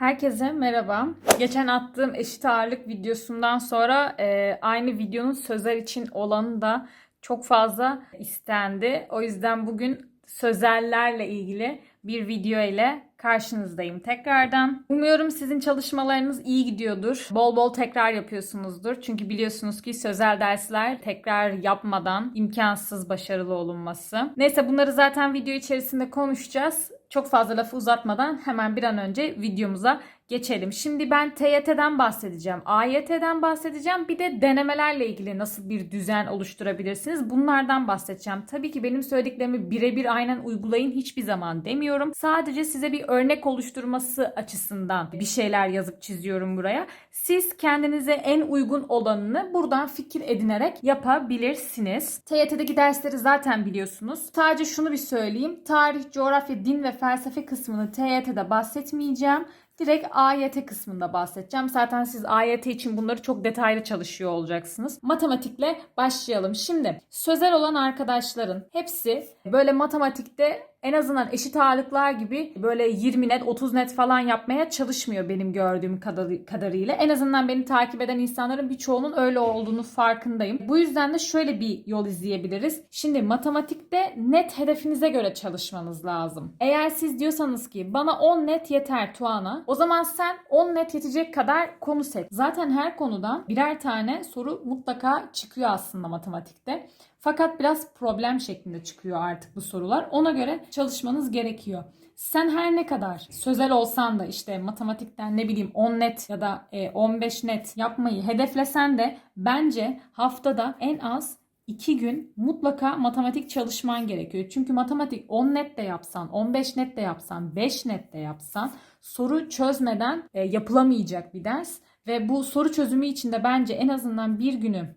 Herkese merhaba. Geçen attığım eşit ağırlık videosundan sonra e, aynı videonun sözel için olanı da çok fazla istendi. O yüzden bugün sözellerle ilgili bir video ile karşınızdayım tekrardan. Umuyorum sizin çalışmalarınız iyi gidiyordur. Bol bol tekrar yapıyorsunuzdur. Çünkü biliyorsunuz ki sözel dersler tekrar yapmadan imkansız başarılı olunması. Neyse bunları zaten video içerisinde konuşacağız. Çok fazla lafı uzatmadan hemen bir an önce videomuza geçelim. Şimdi ben TYT'den bahsedeceğim, AYT'den bahsedeceğim. Bir de denemelerle ilgili nasıl bir düzen oluşturabilirsiniz bunlardan bahsedeceğim. Tabii ki benim söylediklerimi birebir aynen uygulayın hiçbir zaman demiyorum. Sadece size bir örnek oluşturması açısından bir şeyler yazıp çiziyorum buraya. Siz kendinize en uygun olanını buradan fikir edinerek yapabilirsiniz. TYT'deki dersleri zaten biliyorsunuz. Sadece şunu bir söyleyeyim. Tarih, coğrafya, din ve felsefe kısmını TYT'de bahsetmeyeceğim. Direkt AYT kısmında bahsedeceğim. Zaten siz AYT için bunları çok detaylı çalışıyor olacaksınız. Matematikle başlayalım. Şimdi sözel olan arkadaşların hepsi böyle matematikte en azından eşit ağırlıklar gibi böyle 20 net 30 net falan yapmaya çalışmıyor benim gördüğüm kadar- kadarıyla. En azından beni takip eden insanların birçoğunun öyle olduğunu farkındayım. Bu yüzden de şöyle bir yol izleyebiliriz. Şimdi matematikte net hedefinize göre çalışmanız lazım. Eğer siz diyorsanız ki bana 10 net yeter Tuana o zaman sen 10 net yetecek kadar konu seç. Zaten her konudan birer tane soru mutlaka çıkıyor aslında matematikte. Fakat biraz problem şeklinde çıkıyor artık bu sorular. Ona göre çalışmanız gerekiyor. Sen her ne kadar sözel olsan da işte matematikten ne bileyim 10 net ya da e, 15 net yapmayı hedeflesen de bence haftada en az 2 gün mutlaka matematik çalışman gerekiyor. Çünkü matematik 10 net de yapsan, 15 net de yapsan, 5 net de yapsan soru çözmeden e, yapılamayacak bir ders. Ve bu soru çözümü için de bence en azından bir günü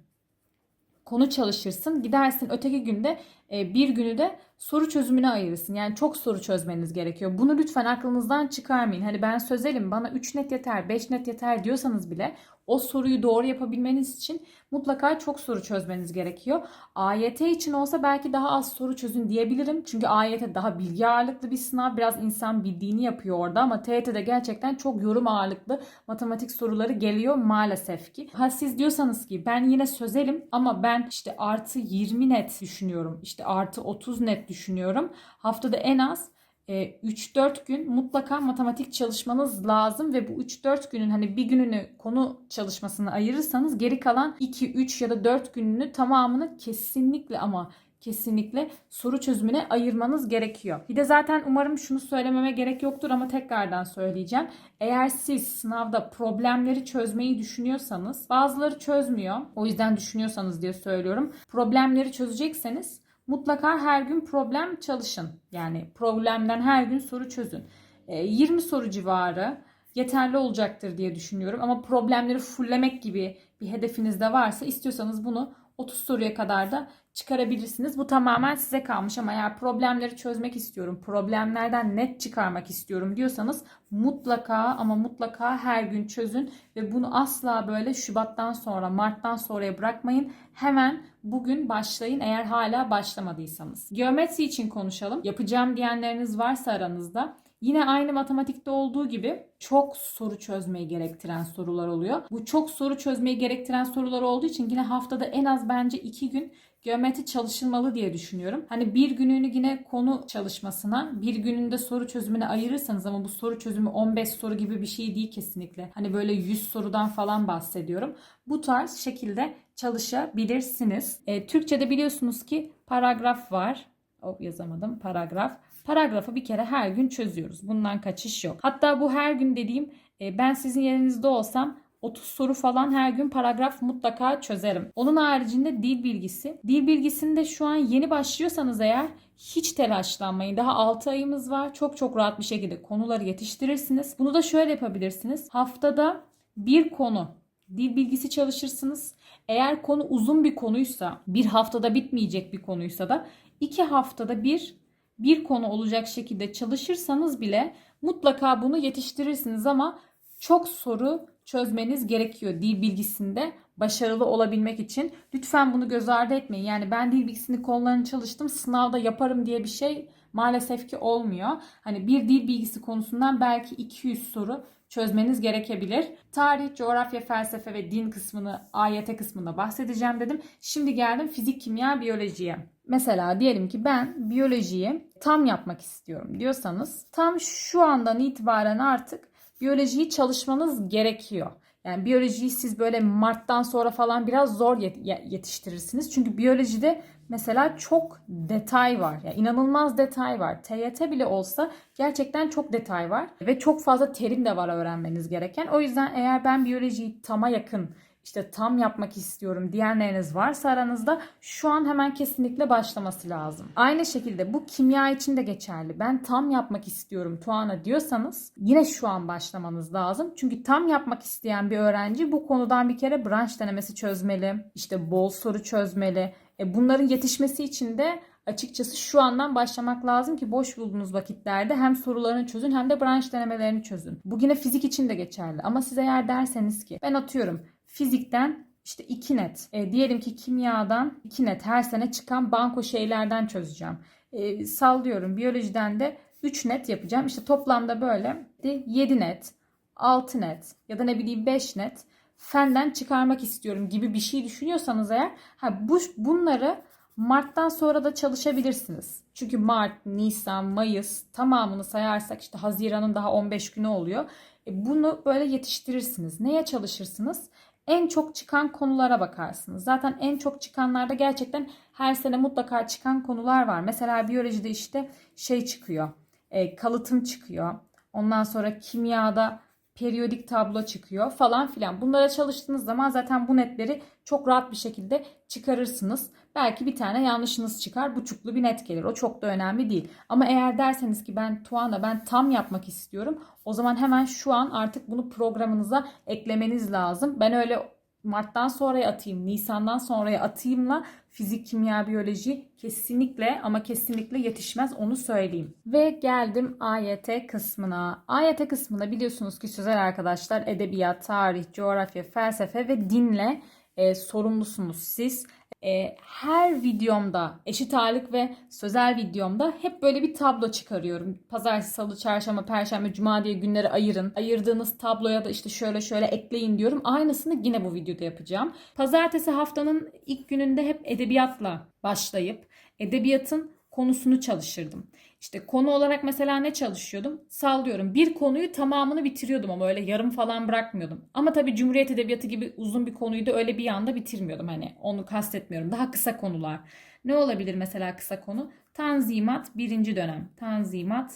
konu çalışırsın. Gidersin öteki günde e, bir günü de soru çözümüne ayırırsın. Yani çok soru çözmeniz gerekiyor. Bunu lütfen aklınızdan çıkarmayın. Hani ben sözelim bana 3 net yeter 5 net yeter diyorsanız bile o soruyu doğru yapabilmeniz için mutlaka çok soru çözmeniz gerekiyor. AYT için olsa belki daha az soru çözün diyebilirim. Çünkü AYT daha bilgi ağırlıklı bir sınav. Biraz insan bildiğini yapıyor orada ama TYT'de gerçekten çok yorum ağırlıklı matematik soruları geliyor maalesef ki. Ha siz diyorsanız ki ben yine sözelim ama ben işte artı 20 net düşünüyorum. İşte artı 30 net düşünüyorum. Haftada en az e, 3-4 gün mutlaka matematik çalışmanız lazım ve bu 3-4 günün hani bir gününü konu çalışmasına ayırırsanız geri kalan 2-3 ya da 4 gününü tamamını kesinlikle ama kesinlikle soru çözümüne ayırmanız gerekiyor. Bir de zaten umarım şunu söylememe gerek yoktur ama tekrardan söyleyeceğim. Eğer siz sınavda problemleri çözmeyi düşünüyorsanız bazıları çözmüyor. O yüzden düşünüyorsanız diye söylüyorum. Problemleri çözecekseniz mutlaka her gün problem çalışın. Yani problemden her gün soru çözün. E, 20 soru civarı yeterli olacaktır diye düşünüyorum. Ama problemleri fulllemek gibi bir hedefiniz de varsa istiyorsanız bunu 30 soruya kadar da çıkarabilirsiniz. Bu tamamen size kalmış ama eğer problemleri çözmek istiyorum, problemlerden net çıkarmak istiyorum diyorsanız mutlaka ama mutlaka her gün çözün ve bunu asla böyle Şubat'tan sonra, Mart'tan sonraya bırakmayın. Hemen bugün başlayın eğer hala başlamadıysanız. Geometri için konuşalım. Yapacağım diyenleriniz varsa aranızda Yine aynı matematikte olduğu gibi çok soru çözmeyi gerektiren sorular oluyor. Bu çok soru çözmeyi gerektiren sorular olduğu için yine haftada en az bence 2 gün geometri çalışılmalı diye düşünüyorum. Hani bir gününü yine konu çalışmasına, bir gününde soru çözümüne ayırırsanız ama bu soru çözümü 15 soru gibi bir şey değil kesinlikle. Hani böyle 100 sorudan falan bahsediyorum. Bu tarz şekilde çalışabilirsiniz. E, Türkçe'de biliyorsunuz ki paragraf var. Oh, yazamadım paragraf. Paragrafı bir kere her gün çözüyoruz. Bundan kaçış yok. Hatta bu her gün dediğim e, ben sizin yerinizde olsam 30 soru falan her gün paragraf mutlaka çözerim. Onun haricinde dil bilgisi. Dil bilgisinde şu an yeni başlıyorsanız eğer hiç telaşlanmayın. Daha 6 ayımız var. Çok çok rahat bir şekilde konuları yetiştirirsiniz. Bunu da şöyle yapabilirsiniz. Haftada bir konu dil bilgisi çalışırsınız. Eğer konu uzun bir konuysa, bir haftada bitmeyecek bir konuysa da iki haftada bir bir konu olacak şekilde çalışırsanız bile mutlaka bunu yetiştirirsiniz ama çok soru çözmeniz gerekiyor dil bilgisinde başarılı olabilmek için. Lütfen bunu göz ardı etmeyin. Yani ben dil bilgisini konularını çalıştım sınavda yaparım diye bir şey maalesef ki olmuyor. Hani bir dil bilgisi konusundan belki 200 soru çözmeniz gerekebilir. Tarih, coğrafya, felsefe ve din kısmını AYT kısmında bahsedeceğim dedim. Şimdi geldim fizik, kimya, biyolojiye. Mesela diyelim ki ben biyolojiyi tam yapmak istiyorum diyorsanız tam şu andan itibaren artık biyolojiyi çalışmanız gerekiyor. Yani biyolojiyi siz böyle Mart'tan sonra falan biraz zor yet- yetiştirirsiniz. Çünkü biyolojide mesela çok detay var. Yani inanılmaz detay var. TYT bile olsa gerçekten çok detay var. Ve çok fazla terim de var öğrenmeniz gereken. O yüzden eğer ben biyolojiyi tama yakın işte tam yapmak istiyorum diyenleriniz varsa aranızda şu an hemen kesinlikle başlaması lazım. Aynı şekilde bu kimya için de geçerli. Ben tam yapmak istiyorum Tuana diyorsanız yine şu an başlamanız lazım. Çünkü tam yapmak isteyen bir öğrenci bu konudan bir kere branş denemesi çözmeli. işte bol soru çözmeli. E bunların yetişmesi için de açıkçası şu andan başlamak lazım ki boş bulduğunuz vakitlerde hem sorularını çözün hem de branş denemelerini çözün. Bu yine fizik için de geçerli. Ama siz eğer derseniz ki ben atıyorum fizikten işte 2 net. E, diyelim ki kimyadan 2 net her sene çıkan banko şeylerden çözeceğim. E, sallıyorum biyolojiden de 3 net yapacağım. İşte toplamda böyle 7 net, 6 net ya da ne bileyim 5 net fenden çıkarmak istiyorum gibi bir şey düşünüyorsanız eğer ha bu bunları Mart'tan sonra da çalışabilirsiniz. Çünkü Mart, Nisan, Mayıs tamamını sayarsak işte Haziran'ın daha 15 günü oluyor. E bunu böyle yetiştirirsiniz. Neye çalışırsınız? En çok çıkan konulara bakarsınız. Zaten en çok çıkanlarda gerçekten her sene mutlaka çıkan konular var. Mesela biyolojide işte şey çıkıyor. E, kalıtım çıkıyor. Ondan sonra kimyada periyodik tablo çıkıyor falan filan. Bunlara çalıştığınız zaman zaten bu netleri çok rahat bir şekilde çıkarırsınız. Belki bir tane yanlışınız çıkar. Buçuklu bir net gelir. O çok da önemli değil. Ama eğer derseniz ki ben Tuana ben tam yapmak istiyorum. O zaman hemen şu an artık bunu programınıza eklemeniz lazım. Ben öyle Mart'tan sonraya atayım, Nisan'dan sonraya atayımla fizik, kimya, biyoloji kesinlikle ama kesinlikle yetişmez onu söyleyeyim. Ve geldim AYT kısmına. AYT kısmında biliyorsunuz ki sözel arkadaşlar edebiyat, tarih, coğrafya, felsefe ve dinle e, sorumlusunuz siz. E, her videomda eşit ağırlık ve sözel videomda hep böyle bir tablo çıkarıyorum. Pazartesi, salı, çarşamba, perşembe, cuma diye günleri ayırın. Ayırdığınız tabloya da işte şöyle şöyle ekleyin diyorum. Aynısını yine bu videoda yapacağım. Pazartesi haftanın ilk gününde hep edebiyatla başlayıp edebiyatın konusunu çalışırdım. İşte konu olarak mesela ne çalışıyordum? Sallıyorum. Bir konuyu tamamını bitiriyordum ama öyle yarım falan bırakmıyordum. Ama tabii Cumhuriyet Edebiyatı gibi uzun bir konuyu da öyle bir anda bitirmiyordum. Hani onu kastetmiyorum. Daha kısa konular. Ne olabilir mesela kısa konu? Tanzimat birinci dönem. Tanzimat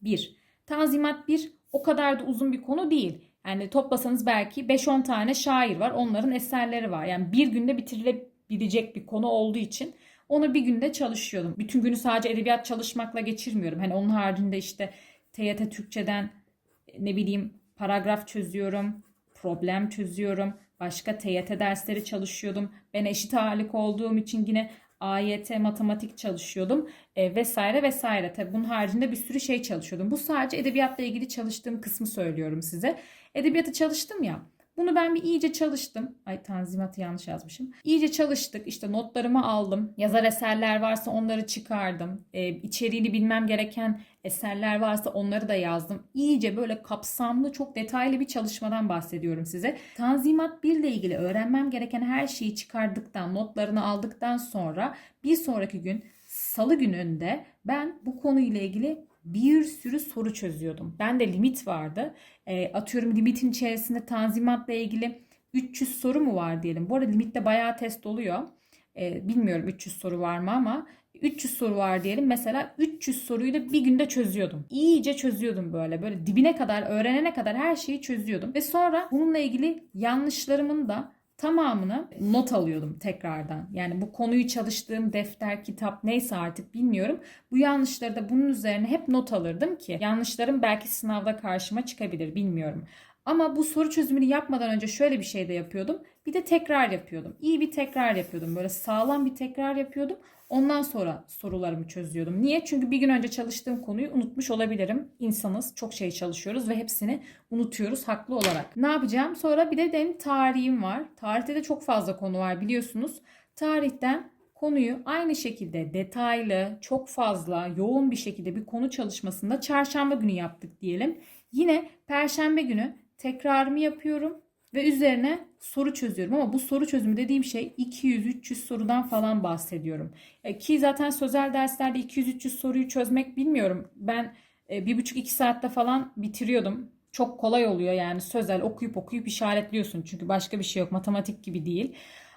1. Tanzimat 1 o kadar da uzun bir konu değil. Yani toplasanız belki 5-10 tane şair var. Onların eserleri var. Yani bir günde bitirilebilecek bir konu olduğu için onu bir günde çalışıyordum. Bütün günü sadece edebiyat çalışmakla geçirmiyorum. Hani onun haricinde işte TYT Türkçeden ne bileyim paragraf çözüyorum, problem çözüyorum. Başka TYT dersleri çalışıyordum. Ben eşit ağırlık olduğum için yine AYT matematik çalışıyordum e, vesaire vesaire. Tabii bunun haricinde bir sürü şey çalışıyordum. Bu sadece edebiyatla ilgili çalıştığım kısmı söylüyorum size. Edebiyatı çalıştım ya. Bunu ben bir iyice çalıştım. Ay tanzimatı yanlış yazmışım. İyice çalıştık. İşte notlarımı aldım. Yazar eserler varsa onları çıkardım. Ee, içeriğini bilmem gereken eserler varsa onları da yazdım. İyice böyle kapsamlı, çok detaylı bir çalışmadan bahsediyorum size. Tanzimat 1 ile ilgili öğrenmem gereken her şeyi çıkardıktan, notlarını aldıktan sonra bir sonraki gün salı gününde ben bu konuyla ilgili bir sürü soru çözüyordum. Ben de limit vardı. E, atıyorum limitin içerisinde tanzimatla ilgili 300 soru mu var diyelim. Bu arada limitte bayağı test oluyor. E, bilmiyorum 300 soru var mı ama 300 soru var diyelim. Mesela 300 soruyu da bir günde çözüyordum. İyice çözüyordum böyle. Böyle dibine kadar, öğrenene kadar her şeyi çözüyordum. Ve sonra bununla ilgili yanlışlarımın da tamamını not alıyordum tekrardan. Yani bu konuyu çalıştığım defter, kitap neyse artık bilmiyorum. Bu yanlışları da bunun üzerine hep not alırdım ki yanlışlarım belki sınavda karşıma çıkabilir bilmiyorum. Ama bu soru çözümünü yapmadan önce şöyle bir şey de yapıyordum. Bir de tekrar yapıyordum. İyi bir tekrar yapıyordum. Böyle sağlam bir tekrar yapıyordum. Ondan sonra sorularımı çözüyordum. Niye? Çünkü bir gün önce çalıştığım konuyu unutmuş olabilirim. İnsanız çok şey çalışıyoruz ve hepsini unutuyoruz haklı olarak. Ne yapacağım? Sonra bir de benim tarihim var. Tarihte de çok fazla konu var biliyorsunuz. Tarihten konuyu aynı şekilde detaylı, çok fazla, yoğun bir şekilde bir konu çalışmasında çarşamba günü yaptık diyelim. Yine perşembe günü tekrarımı yapıyorum ve üzerine soru çözüyorum. Ama bu soru çözümü dediğim şey 200-300 sorudan falan bahsediyorum. E, Ki zaten sözel derslerde 200-300 soruyu çözmek bilmiyorum. Ben e, bir buçuk iki saatte falan bitiriyordum. Çok kolay oluyor yani sözel okuyup okuyup işaretliyorsun. Çünkü başka bir şey yok. Matematik gibi değil.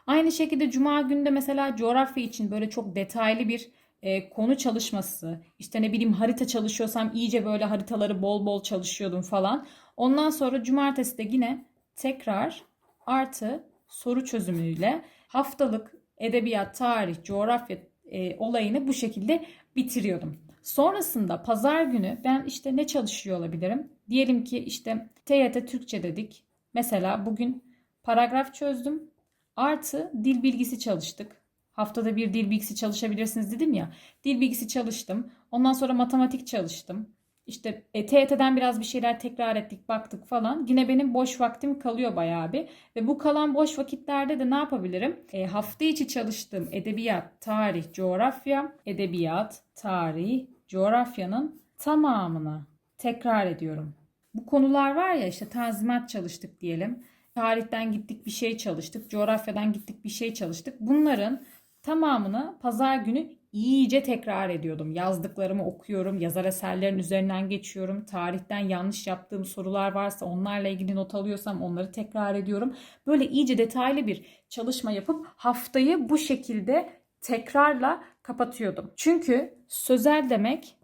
Aynı şekilde cuma günde mesela coğrafya için böyle çok detaylı bir e, konu çalışması, işte ne bileyim harita çalışıyorsam iyice böyle haritaları bol bol çalışıyordum falan. Ondan sonra cumartesi de yine tekrar artı soru çözümüyle haftalık edebiyat, tarih, coğrafya e, olayını bu şekilde bitiriyordum. Sonrasında pazar günü ben işte ne çalışıyor olabilirim? Diyelim ki işte TYT Türkçe dedik. Mesela bugün paragraf çözdüm. Artı dil bilgisi çalıştık. Haftada bir dil bilgisi çalışabilirsiniz dedim ya. Dil bilgisi çalıştım. Ondan sonra matematik çalıştım. İşte e, TYT'den biraz bir şeyler tekrar ettik, baktık falan. Yine benim boş vaktim kalıyor bayağı bir. Ve bu kalan boş vakitlerde de ne yapabilirim? E, hafta içi çalıştığım edebiyat, tarih, coğrafya, edebiyat, tarih, coğrafyanın tamamını tekrar ediyorum. Bu konular var ya işte tanzimat çalıştık diyelim. Tarihten gittik bir şey çalıştık. Coğrafyadan gittik bir şey çalıştık. Bunların tamamını pazar günü iyice tekrar ediyordum. Yazdıklarımı okuyorum, yazar eserlerin üzerinden geçiyorum. Tarihten yanlış yaptığım sorular varsa onlarla ilgili not alıyorsam onları tekrar ediyorum. Böyle iyice detaylı bir çalışma yapıp haftayı bu şekilde tekrarla kapatıyordum. Çünkü sözel demek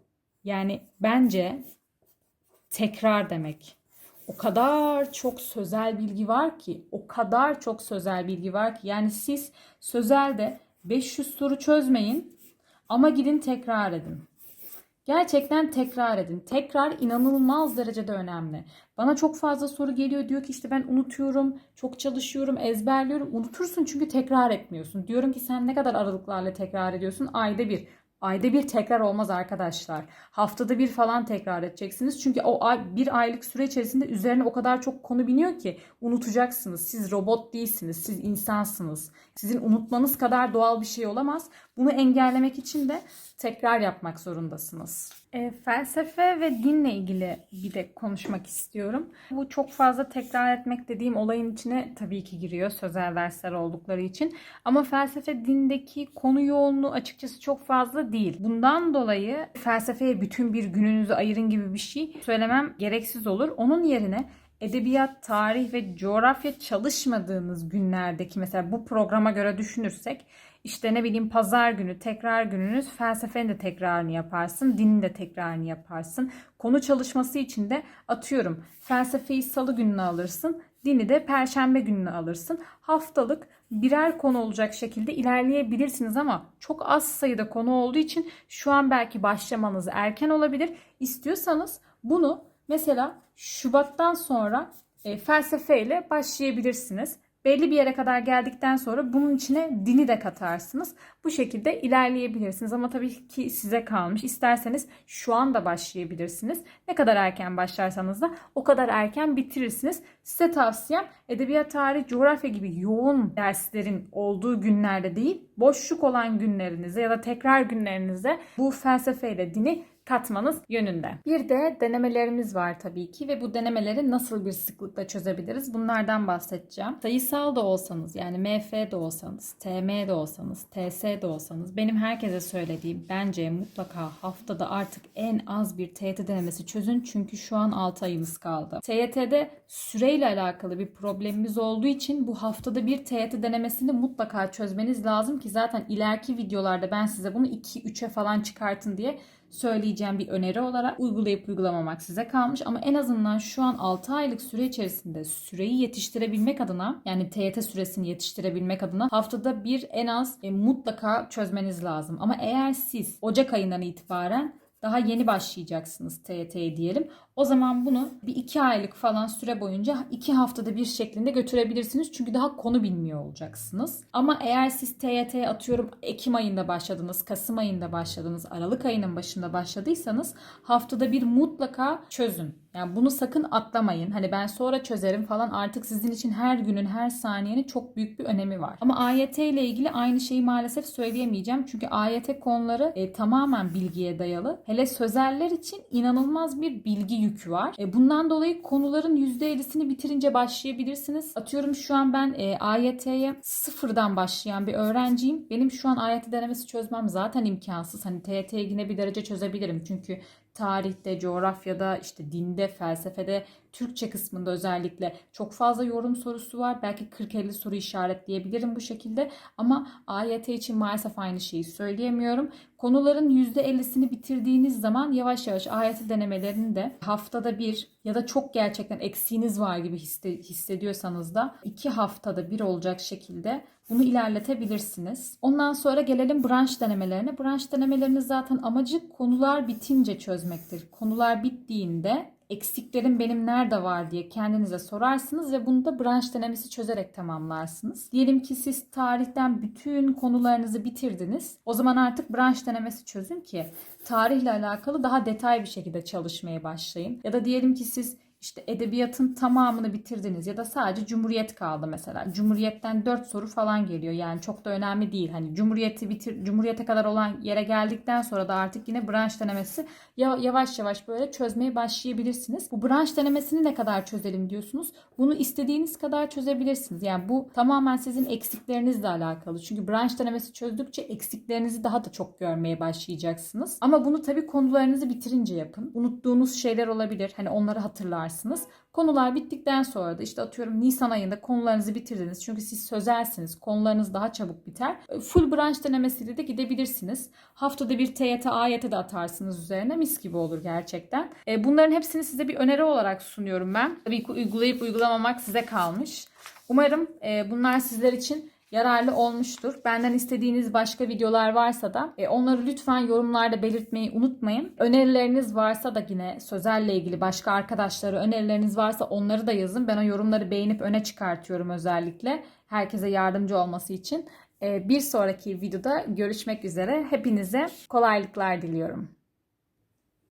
yani bence tekrar demek. O kadar çok sözel bilgi var ki, o kadar çok sözel bilgi var ki yani siz sözelde 500 soru çözmeyin ama gidin tekrar edin. Gerçekten tekrar edin. Tekrar inanılmaz derecede önemli. Bana çok fazla soru geliyor diyor ki işte ben unutuyorum, çok çalışıyorum, ezberliyorum. Unutursun çünkü tekrar etmiyorsun. Diyorum ki sen ne kadar aralıklarla tekrar ediyorsun? Ayda bir. Ayda bir tekrar olmaz arkadaşlar. Haftada bir falan tekrar edeceksiniz. Çünkü o ay, bir aylık süre içerisinde üzerine o kadar çok konu biniyor ki unutacaksınız. Siz robot değilsiniz. Siz insansınız. Sizin unutmanız kadar doğal bir şey olamaz. Bunu engellemek için de tekrar yapmak zorundasınız. E, felsefe ve dinle ilgili bir de konuşmak istiyorum. Bu çok fazla tekrar etmek dediğim olayın içine tabii ki giriyor sözel dersler oldukları için. Ama felsefe dindeki konu yoğunluğu açıkçası çok fazla değil. Bundan dolayı felsefeye bütün bir gününüzü ayırın gibi bir şey söylemem gereksiz olur. Onun yerine edebiyat, tarih ve coğrafya çalışmadığınız günlerdeki mesela bu programa göre düşünürsek işte ne bileyim pazar günü tekrar gününüz felsefenin de tekrarını yaparsın, dinin de tekrarını yaparsın. Konu çalışması için de atıyorum felsefeyi salı gününe alırsın, dini de perşembe gününe alırsın. Haftalık birer konu olacak şekilde ilerleyebilirsiniz ama çok az sayıda konu olduğu için şu an belki başlamanız erken olabilir. İstiyorsanız bunu mesela Şubat'tan sonra e, felsefeyle başlayabilirsiniz. Belli bir yere kadar geldikten sonra bunun içine dini de katarsınız. Bu şekilde ilerleyebilirsiniz ama tabii ki size kalmış. İsterseniz şu anda başlayabilirsiniz. Ne kadar erken başlarsanız da o kadar erken bitirirsiniz. Size tavsiyem edebiyat, tarih, coğrafya gibi yoğun derslerin olduğu günlerde değil, boşluk olan günlerinizde ya da tekrar günlerinizde bu felsefeyle dini katmanız yönünde. Bir de denemelerimiz var tabii ki ve bu denemeleri nasıl bir sıklıkla çözebiliriz? Bunlardan bahsedeceğim. Sayısal da olsanız yani MF de olsanız, TM de olsanız, TS de olsanız benim herkese söylediğim bence mutlaka haftada artık en az bir TYT denemesi çözün çünkü şu an 6 ayımız kaldı. TYT'de süreyle alakalı bir problemimiz olduğu için bu haftada bir TYT denemesini mutlaka çözmeniz lazım ki zaten ileriki videolarda ben size bunu 2-3'e falan çıkartın diye söyleyeceğim bir öneri olarak uygulayıp uygulamamak size kalmış ama en azından şu an 6 aylık süre içerisinde süreyi yetiştirebilmek adına yani TYT süresini yetiştirebilmek adına haftada bir en az e, mutlaka çözmeniz lazım. Ama eğer siz Ocak ayından itibaren daha yeni başlayacaksınız TYT'ye diyelim. O zaman bunu bir iki aylık falan süre boyunca iki haftada bir şeklinde götürebilirsiniz. Çünkü daha konu bilmiyor olacaksınız. Ama eğer siz TYT'ye atıyorum Ekim ayında başladınız, Kasım ayında başladınız, Aralık ayının başında başladıysanız haftada bir mutlaka çözün. Yani bunu sakın atlamayın. Hani ben sonra çözerim falan artık sizin için her günün her saniyenin çok büyük bir önemi var. Ama AYT ile ilgili aynı şeyi maalesef söyleyemeyeceğim. Çünkü AYT konuları e, tamamen bilgiye dayalı. Hele sözeller için inanılmaz bir bilgi yükü var. E, bundan dolayı konuların %50'sini bitirince başlayabilirsiniz. Atıyorum şu an ben e, AYT'ye sıfırdan başlayan bir öğrenciyim. Benim şu an AYT denemesi çözmem zaten imkansız. Hani TYT'ye yine bir derece çözebilirim. Çünkü tarihte, coğrafyada, işte dinde, felsefede, Türkçe kısmında özellikle çok fazla yorum sorusu var. Belki 40-50 soru işaretleyebilirim bu şekilde. Ama AYT için maalesef aynı şeyi söyleyemiyorum. Konuların %50'sini bitirdiğiniz zaman yavaş yavaş AYT denemelerini de haftada bir ya da çok gerçekten eksiğiniz var gibi hisse- hissediyorsanız da iki haftada bir olacak şekilde bunu ilerletebilirsiniz. Ondan sonra gelelim branş denemelerine. Branş denemelerinin zaten amacı konular bitince çözmektir. Konular bittiğinde eksiklerim benim nerede var diye kendinize sorarsınız ve bunu da branş denemesi çözerek tamamlarsınız. Diyelim ki siz tarihten bütün konularınızı bitirdiniz. O zaman artık branş denemesi çözün ki tarihle alakalı daha detay bir şekilde çalışmaya başlayın. Ya da diyelim ki siz işte edebiyatın tamamını bitirdiniz ya da sadece Cumhuriyet kaldı mesela. Cumhuriyet'ten 4 soru falan geliyor. Yani çok da önemli değil. Hani Cumhuriyeti bitir Cumhuriyete kadar olan yere geldikten sonra da artık yine branş denemesi ya- yavaş yavaş böyle çözmeye başlayabilirsiniz. Bu branş denemesini ne kadar çözelim diyorsunuz. Bunu istediğiniz kadar çözebilirsiniz. Yani bu tamamen sizin eksiklerinizle alakalı. Çünkü branş denemesi çözdükçe eksiklerinizi daha da çok görmeye başlayacaksınız. Ama bunu tabii konularınızı bitirince yapın. Unuttuğunuz şeyler olabilir. Hani onları hatırlarsınız. Konular bittikten sonra da işte atıyorum Nisan ayında konularınızı bitirdiniz. Çünkü siz sözelsiniz. Konularınız daha çabuk biter. Full branş denemesiyle de gidebilirsiniz. Haftada bir TYT, AYT de atarsınız üzerine. Mis gibi olur gerçekten. E, Bunların hepsini size bir öneri olarak sunuyorum ben. Tabii ki uygulayıp uygulamamak size kalmış. Umarım e, bunlar sizler için yararlı olmuştur. Benden istediğiniz başka videolar varsa da e, onları lütfen yorumlarda belirtmeyi unutmayın. Önerileriniz varsa da yine sözelle ilgili başka arkadaşlara önerileriniz varsa onları da yazın. Ben o yorumları beğenip öne çıkartıyorum özellikle. Herkese yardımcı olması için. E, bir sonraki videoda görüşmek üzere. Hepinize kolaylıklar diliyorum.